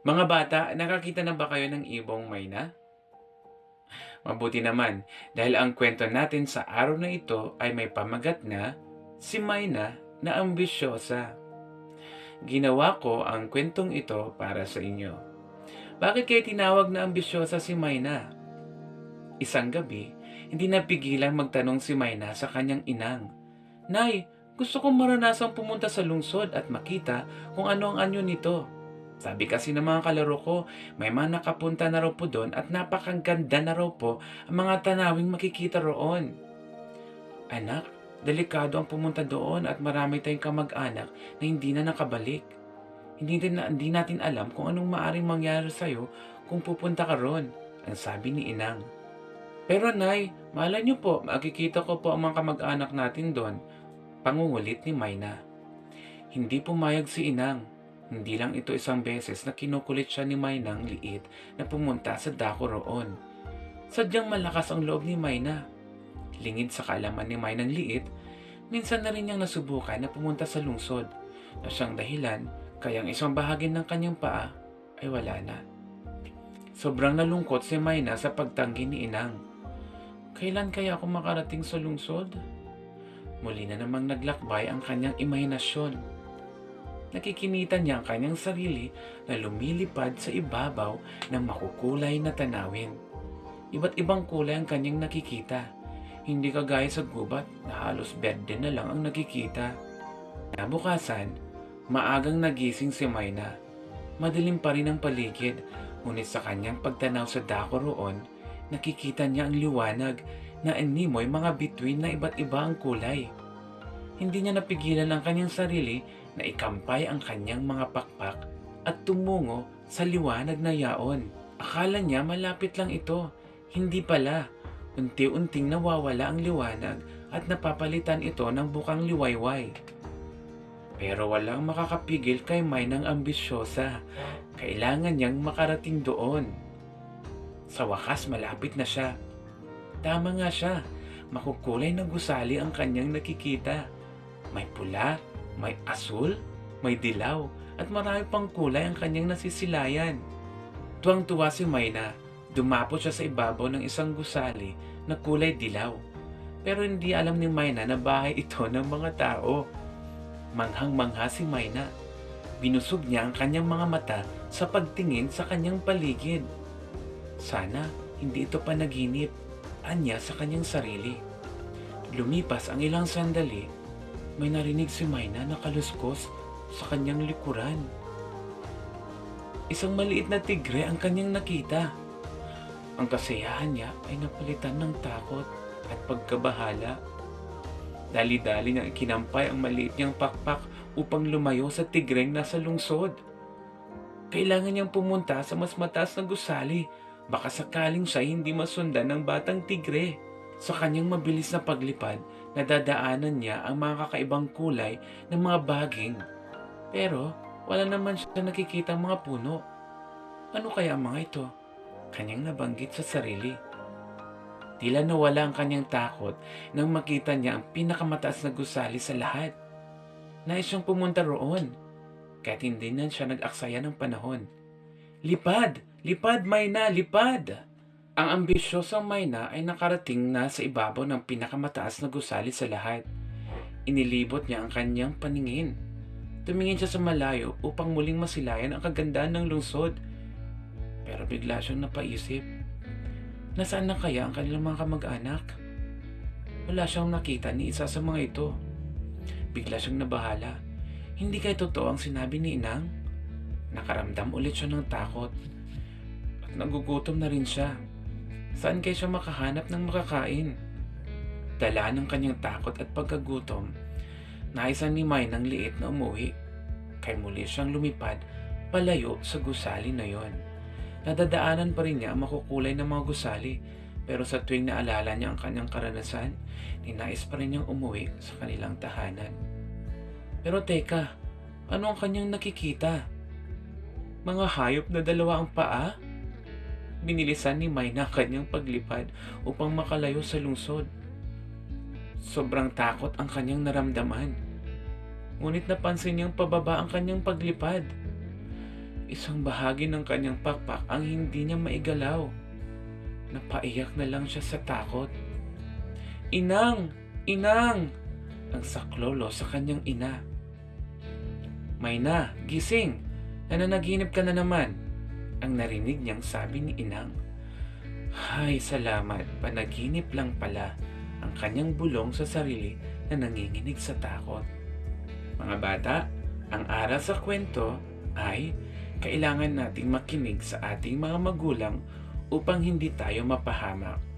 Mga bata, nakakita na ba kayo ng ibong Mayna? Mabuti naman dahil ang kwento natin sa araw na ito ay may pamagat na si Mayna na ambisyosa. Ginawa ko ang kwentong ito para sa inyo. Bakit kayo tinawag na ambisyosa si Mayna? Isang gabi, hindi napigilang magtanong si Mayna sa kanyang inang. Nay, gusto kong maranasang pumunta sa lungsod at makita kung ano ang anyo nito. Sabi kasi ng mga kalaro ko, may mga nakapunta na raw po doon at napakaganda na raw po ang mga tanawing makikita roon. Anak, delikado ang pumunta doon at marami tayong kamag-anak na hindi na nakabalik. Hindi, din, hindi natin alam kung anong maaring mangyari sa'yo kung pupunta ka roon, ang sabi ni Inang. Pero Nay, malay niyo po, makikita ko po ang mga kamag-anak natin doon. Pangungulit ni Mayna. Hindi pumayag si Inang. Hindi lang ito isang beses na kinukulit siya ni Maynang liit na pumunta sa dako roon. Sadyang malakas ang loob ni Mayna. Lingid sa kaalaman ni Maynang liit, minsan na rin niyang nasubukan na pumunta sa lungsod na siyang dahilan kaya ang isang bahagi ng kanyang paa ay wala na. Sobrang nalungkot si Mayna sa pagtanggi ni Inang. Kailan kaya ako makarating sa lungsod? Muli na namang naglakbay ang kanyang imahinasyon nakikinitan niya ang kanyang sarili na lumilipad sa ibabaw ng makukulay na tanawin. Iba't ibang kulay ang kanyang nakikita. Hindi kagaya sa gubat na halos berde na lang ang nakikita. Nabukasan, maagang nagising si Mayna. Madilim pa rin ang paligid, ngunit sa kanyang pagtanaw sa dako roon, nakikita niya ang liwanag na animoy mga bituin na iba't iba ang kulay. Hindi niya napigilan ang kanyang sarili na ikampay ang kanyang mga pakpak at tumungo sa liwanag na yaon. Akala niya malapit lang ito. Hindi pala. Unti-unting nawawala ang liwanag at napapalitan ito ng bukang liwayway. Pero walang makakapigil kay May ng ambisyosa. Kailangan niyang makarating doon. Sa wakas malapit na siya. Tama nga siya. Makukulay na gusali ang kanyang nakikita. May pula, may asul, may dilaw, at marami pang kulay ang kanyang nasisilayan. Tuwang-tuwa si Mayna, dumapot siya sa ibabaw ng isang gusali na kulay dilaw. Pero hindi alam ni Mayna na bahay ito ng mga tao. Manghang-mangha si Mayna. Binusog niya ang kanyang mga mata sa pagtingin sa kanyang paligid. Sana hindi ito panaginip, anya sa kanyang sarili. Lumipas ang ilang sandali may narinig si Mayna na kaluskos sa kanyang likuran. Isang maliit na tigre ang kanyang nakita. Ang kasiyahan niya ay napalitan ng takot at pagkabahala. Dali-dali niyang ikinampay ang maliit niyang pakpak upang lumayo sa tigreng nasa lungsod. Kailangan niyang pumunta sa mas mataas na gusali baka sakaling siya hindi masundan ng batang tigre. Sa kanyang mabilis na paglipad, nadadaanan niya ang mga kakaibang kulay ng mga baging. Pero wala naman siya nakikita mga puno. Ano kaya ang mga ito? Kanyang nabanggit sa sarili. Tila nawala ang kanyang takot nang makita niya ang pinakamataas na gusali sa lahat. Nais siyang pumunta roon, kahit hindi na siya nag-aksaya ng panahon. Lipad! Lipad, Mayna! Lipad! Ang ambisyosong Mayna ay nakarating na sa ibabaw ng pinakamataas na gusali sa lahat. Inilibot niya ang kanyang paningin. Tumingin siya sa malayo upang muling masilayan ang kagandahan ng lungsod. Pero bigla siyang napaisip. Nasaan na kaya ang kanilang mga kamag-anak? Wala siyang nakita ni isa sa mga ito. Bigla siyang nabahala. Hindi kaya totoo ang sinabi ni Inang? Nakaramdam ulit siya ng takot. At nagugutom na rin siya. Saan kaya siya makahanap ng makakain? Dala ng kanyang takot at pagkagutom, naisan ni May ng liit na umuwi. Kay muli siyang lumipad palayo sa gusali na yon. Nadadaanan pa rin niya ang makukulay ng mga gusali pero sa tuwing naalala niya ang kanyang karanasan, ninais pa rin niyang umuwi sa kanilang tahanan. Pero teka, ano ang kanyang nakikita? Mga hayop na dalawa ang paa? Binilisan ni Mayna ang kanyang paglipad upang makalayo sa lungsod. Sobrang takot ang kanyang naramdaman. Ngunit napansin niyang pababa ang kanyang paglipad. isang bahagi ng kanyang pakpak ang hindi niya maigalaw. Napaiyak na lang siya sa takot. Inang! Inang! Ang saklolo sa kanyang ina. Mayna, gising! Nananaginip ka na naman. Ang narinig niyang sabi ni Inang. Hay, salamat. Panaginip lang pala ang kanyang bulong sa sarili na nanginginig sa takot. Mga bata, ang aral sa kwento ay kailangan nating makinig sa ating mga magulang upang hindi tayo mapahamak.